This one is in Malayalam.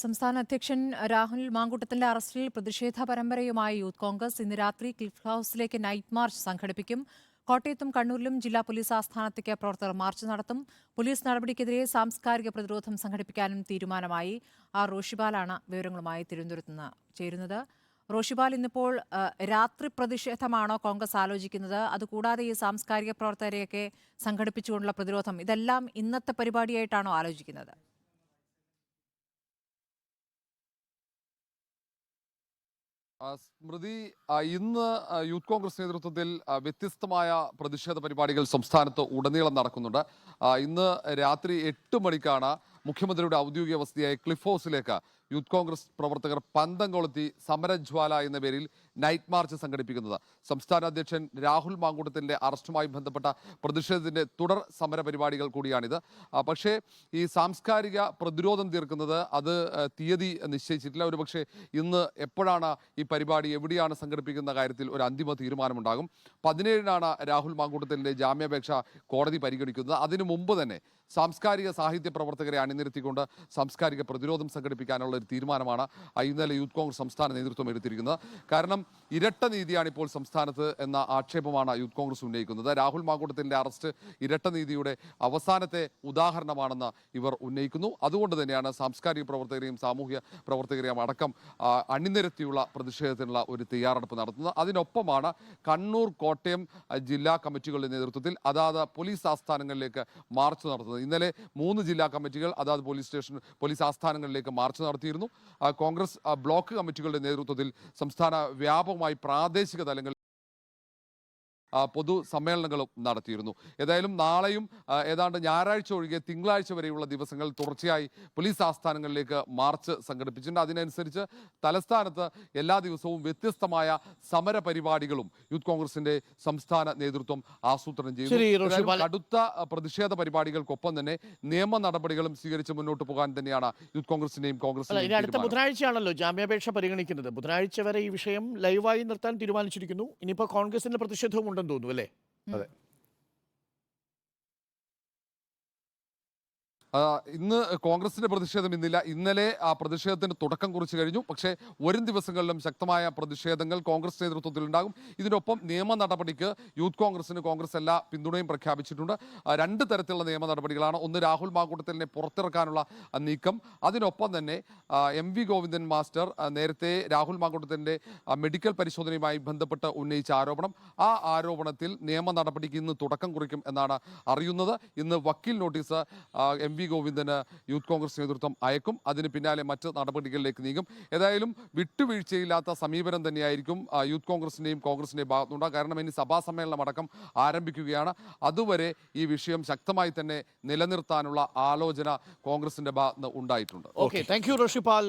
സംസ്ഥാന അധ്യക്ഷൻ രാഹുൽ മാങ്കൂട്ടത്തിന്റെ അറസ്റ്റിൽ പ്രതിഷേധ പരമ്പരയുമായി യൂത്ത് കോൺഗ്രസ് ഇന്ന് രാത്രി ക്ലിഫ് ഹൌസിലേക്ക് നൈറ്റ് മാർച്ച് സംഘടിപ്പിക്കും. കോട്ടയത്തും കണ്ണൂരിലും ജില്ലാ പോലീസ് ആസ്ഥാനത്തേക്ക് പ്രവർത്തകർ മാർച്ച് നടത്തും. പോലീസ് നടപടിക്കെതിരെ സാംസ്കാരിക പ്രതിരോധം സംഘടിപ്പിക്കാനും തീരുമാനമായി. ആർ റോഷിബാലാണ് വിവരങ്ങളുമായി തിരുവനന്തപുരത്ത് ചേരുന്നത്. റോഷിബാൽ ഇന്നിപ്പോൾ രാത്രി പ്രതിഷേധമാണോ കോൺഗ്രസ് ആലോചിക്കുന്നത്? അതുകൂടാതെ ഈ സാംസ്കാരിക പ്രവർത്തകരെയൊക്കെ സംഘടിപ്പിച്ചുകൊണ്ടുള്ള പ്രതിരോധം ഇതെല്ലാം ഇന്നത്തെ പരിപാടിയായിട്ടാണോ ആലോചിക്കുന്നത്? സ്മൃതി ഇന്ന് യൂത്ത് കോൺഗ്രസ് നേതൃത്വത്തിൽ വ്യത്യസ്തമായ പ്രതിഷേധ പരിപാടികൾ സംസ്ഥാനത്ത് ഉടനീളം നടക്കുന്നുണ്ട്. ഇന്ന് രാത്രി എട്ട് മണിക്കാണ് മുഖ്യമന്ത്രിയുടെ ഔദ്യോഗിക വസതിയായ ക്ലിഫ് ഹൗസിലേക്ക് യൂത്ത് കോൺഗ്രസ് പ്രവർത്തകർ പന്തം കൊളുത്തി സമരജ്വാല എന്ന പേരിൽ നൈറ്റ് മാർച്ച് സംഘടിപ്പിക്കുന്നത്. സംസ്ഥാന അധ്യക്ഷൻ രാഹുൽ മാങ്കൂട്ടത്തിന്റെ അറസ്റ്റുമായി ബന്ധപ്പെട്ട പ്രതിഷേധത്തിന്റെ തുടർ സമര പരിപാടികൾ കൂടിയാണിത് പക്ഷേ ഈ സാംസ്കാരിക പ്രതിരോധം തീർക്കുന്നത് അത് തീയതി നിശ്ചയിച്ചിട്ടില്ല. ഒരുപക്ഷെ ഇന്ന് എപ്പോഴാണ് ഈ പരിപാടി എവിടെയാണ് സംഘടിപ്പിക്കുന്ന കാര്യത്തിൽ ഒരു അന്തിമ തീരുമാനമുണ്ടാകും. പതിനേഴിനാണ് രാഹുൽ മാങ്കൂട്ടത്തിന്റെ ജാമ്യാപേക്ഷ കോടതി പരിഗണിക്കുന്നത്. അതിനു മുമ്പ് തന്നെ സാംസ്കാരിക സാഹിത്യ പ്രവർത്തകരെ അണിനിരത്തിക്കൊണ്ട് സാംസ്കാരിക പ്രതിരോധം സംഘടിപ്പിക്കാനുള്ള ഒരു തീരുമാനമാണ് ഇന്നലെ യൂത്ത് കോൺഗ്രസ് സംസ്ഥാന നേതൃത്വം എടുത്തിരിക്കുന്നത്. കാരണം come. ഇരട്ട നീതിയാണ് ഇപ്പോൾ സംസ്ഥാനത്ത് എന്ന ആക്ഷേപമാണ് യൂത്ത് കോൺഗ്രസ് ഉന്നയിക്കുന്നത്. രാഹുൽ മാങ്കൂട്ടത്തിന്റെ അറസ്റ്റ് ഇരട്ട നീതിയുടെ അവസാനത്തെ ഉദാഹരണമാണെന്ന് ഇവർ ഉന്നയിക്കുന്നു. അതുകൊണ്ട് തന്നെയാണ് സാംസ്കാരിക പ്രവർത്തകരെയും സാമൂഹ്യ പ്രവർത്തകരെയും അടക്കം അണിനിരത്തിയുള്ള പ്രതിഷേധത്തിനുള്ള ഒരു തയ്യാറെടുപ്പ് നടത്തുന്നത്. അതിനൊപ്പമാണ് കണ്ണൂർ കോട്ടയം ജില്ലാ കമ്മിറ്റികളുടെ നേതൃത്വത്തിൽ അതാത് പോലീസ് ആസ്ഥാനങ്ങളിലേക്ക് മാർച്ച് നടത്തുന്നത്. ഇന്നലെ മൂന്ന് ജില്ലാ കമ്മിറ്റികൾ അതാത് പോലീസ് സ്റ്റേഷൻ പോലീസ് ആസ്ഥാനങ്ങളിലേക്ക് മാർച്ച് നടത്തിയിരുന്നു. കോൺഗ്രസ് ബ്ലോക്ക് കമ്മിറ്റികളുടെ നേതൃത്വത്തിൽ സംസ്ഥാന വ്യാപകമായി പ്രാദേശിക തലങ്ങളിൽ പൊതു സമ്മേളനങ്ങളും നടത്തിയിരുന്നു. ഏതായാലും നാളെയും ഏതാണ്ട് ഞായറാഴ്ച ഒഴികെ തിങ്കളാഴ്ച വരെയുള്ള ദിവസങ്ങൾ തുടർച്ചയായി പോലീസ് ആസ്ഥാനങ്ങളിലേക്ക് മാർച്ച് സംഘടിപ്പിച്ചിട്ടുണ്ട്. അതിനനുസരിച്ച് തലസ്ഥാനത്ത് എല്ലാ ദിവസവും വ്യത്യസ്തമായ സമര പരിപാടികളും യൂത്ത് കോൺഗ്രസിന്റെ സംസ്ഥാന നേതൃത്വം ആസൂത്രണം ചെയ്തു ചെയ്യുന്നു കടുത്ത പ്രതിഷേധ പരിപാടികൾക്കൊപ്പം തന്നെ നിയമ നടപടികളും സ്വീകരിച്ച് മുന്നോട്ട് പോകാൻ തന്നെയാണ് യൂത്ത് കോൺഗ്രസിന്റെയും കോൺഗ്രസ് കോൺഗ്രസിന്റെയും അടുത്ത. ബുധനാഴ്ചയാണല്ലോ ജാമ്യാപേക്ഷ പരിഗണിക്കുന്നത്. ബുധനാഴ്ച വരെ ഈ വിഷയം ലൈവായി നിർത്താൻ തീരുമാനിച്ചിരിക്കുന്നു. ഇനിയിപ്പോൾ കോൺഗ്രസിന്റെ പ്രതിഷേധവും തോന്നുന്നു അല്ലേ? ആ, ഇന്ന് കോൺഗ്രസിന്റെ പ്രതിഷേധം ഇന്നില്ല. ഇന്നലെ ആ പ്രതിഷേധത്തിന് തുടക്കം കുറിച്ച് കഴിഞ്ഞു. പക്ഷേ വരും ദിവസങ്ങളിലും ശക്തമായ പ്രതിഷേധങ്ങൾ കോൺഗ്രസ് നേതൃത്വത്തിൽ ഉണ്ടാകും. ഇതിനൊപ്പം നിയമ നടപടിക്ക് യൂത്ത് കോൺഗ്രസിന് കോൺഗ്രസ് എല്ലാ പിന്തുണയും പ്രഖ്യാപിച്ചിട്ടുണ്ട്. രണ്ട് തരത്തിലുള്ള നിയമ നടപടികളാണ്. ഒന്ന് രാഹുൽ മാങ്കൂട്ടത്തിനെ പുറത്തിറക്കാനുള്ള നീക്കം. അതിനൊപ്പം തന്നെ എം വി ഗോവിന്ദൻ മാസ്റ്റർ നേരത്തെ രാഹുൽ മാങ്കൂട്ടത്തിന്റെ മെഡിക്കൽ പരിശോധനയുമായി ബന്ധപ്പെട്ട് ഉന്നയിച്ച ആരോപണം. ആ ആരോപണത്തിൽ നിയമ നടപടിക്ക് ഇന്ന് തുടക്കം കുറിക്കും എന്നാണ് അറിയുന്നത്. ഇന്ന് വക്കീൽ നോട്ടീസ് എം വി ഗോവിന്ദന് യൂത്ത് കോൺഗ്രസ് നേതൃത്വം അയക്കും. അതിന് പിന്നാലെ മറ്റ് നടപടികളിലേക്ക് നീങ്ങും. ഏതായാലും വിട്ടുവീഴ്ചയില്ലാത്ത സമീപനം തന്നെയായിരിക്കും യൂത്ത് കോൺഗ്രസിന്റെയും കോൺഗ്രസിന്റെയും ഭാഗത്തുണ്ടാകും കാരണം ഇനി സഭാ സമ്മേളനം അടക്കം ആരംഭിക്കുകയാണ്. അതുവരെ ഈ വിഷയം ശക്തമായി തന്നെ നിലനിർത്താനുള്ള ആലോചന കോൺഗ്രസിന്റെ ഭാഗത്ത് ഉണ്ടായിട്ടുണ്ട്. Okay thank you Roshipal